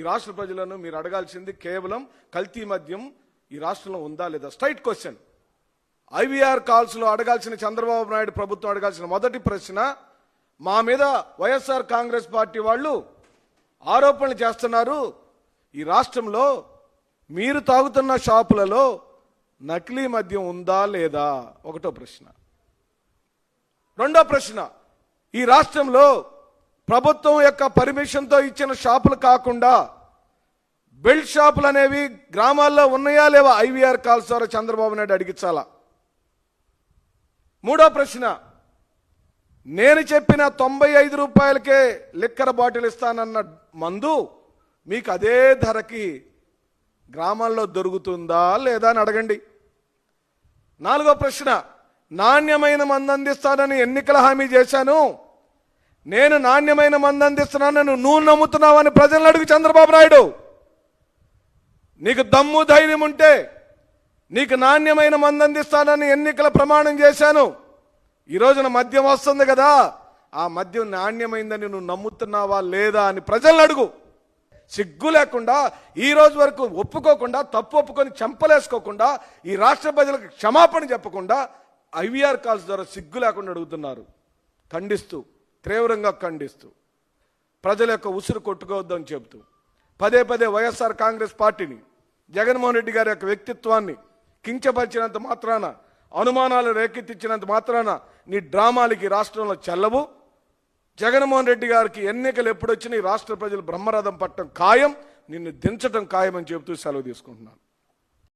ఈ రాష్ట్ర ప్రజలను మీరు అడగాల్సింది కేవలం కల్తీ మద్యం ఈ రాష్ట్రంలో ఉందా లేదా? స్ట్రైట్ క్వశ్చన్ ఐవీఆర్ కాల్స్లో అడగాల్సిన చంద్రబాబు నాయుడు ప్రభుత్వం అడగాల్సిన మొదటి ప్రశ్న మా మీద వైఎస్ఆర్ కాంగ్రెస్ పార్టీ వాళ్ళు ఆరోపణలు చేస్తున్నారు. ఈ రాష్ట్రంలో మీరు తాగుతున్న షాపులలో నకిలీ మద్యం ఉందా లేదా? ఒకటో ప్రశ్న. రెండో ప్రశ్న ఈ రాష్ట్రంలో ప్రభుత్వం యొక్క పర్మిషన్తో ఇచ్చిన షాపులు కాకుండా బెల్ట్ షాపులు అనేవి గ్రామాల్లో ఉన్నాయా లేవా ఐవీఆర్ కాల్స్ ద్వారా చంద్రబాబు నాయుడు అడిగించాలా? మూడో ప్రశ్న నేను చెప్పిన తొంభై ఐదు రూపాయలకే లిక్కర్ బాటిల్ ఇస్తానన్న మందు మీకు అదే ధరకి గ్రామాల్లో దొరుకుతుందా లేదా అని అడగండి. నాలుగో ప్రశ్న నాణ్యమైన మందు అందిస్తానని ఎన్నికల హామీ చేశాను. నేను నాణ్యమైన మందు అందిస్తున్నానని నువ్వు నమ్ముతున్నావని ప్రజలను అడుగు చంద్రబాబు నాయుడు. నీకు దమ్ము ధైర్యం ఉంటే నీకు నాణ్యమైన మందు అందిస్తానని ఎన్నికల ప్రమాణం చేశాను. ఈ రోజున మద్యం వస్తుంది కదా ఆ మద్యం నాణ్యమైందని నువ్వు నమ్ముతున్నావా లేదా అని ప్రజలను అడుగు. సిగ్గు లేకుండా ఈ రోజు వరకు ఒప్పుకోకుండా తప్పు ఒప్పుకొని చెంపలేసుకోకుండా ఈ రాష్ట్ర ప్రజలకు క్షమాపణ చెప్పకుండా ఐవీఆర్ కాల్స్ ద్వారా సిగ్గు లేకుండా అడుగుతున్నారు. ఖండిస్తూ తీవ్రంగా ఖండిస్తూ ప్రజల యొక్క ఉసురు కొట్టుకోవద్దని చెబుతూ పదే పదే వైఎస్ఆర్ కాంగ్రెస్ పార్టీని జగన్మోహన్ రెడ్డి గారి యొక్క వ్యక్తిత్వాన్ని కించపరిచినంత మాత్రాన అనుమానాలు రేకెత్తించినంత మాత్రాన నీ డ్రామాలకి రాష్ట్రంలో చెల్లవు. జగన్మోహన్ రెడ్డి గారికి ఎన్నికలు ఎప్పుడొచ్చినా ఈ రాష్ట్ర ప్రజలు బ్రహ్మరథం పట్టడం ఖాయం. నిన్ను దించడం ఖాయం అని చెబుతూ సెలవు తీసుకుంటున్నాను.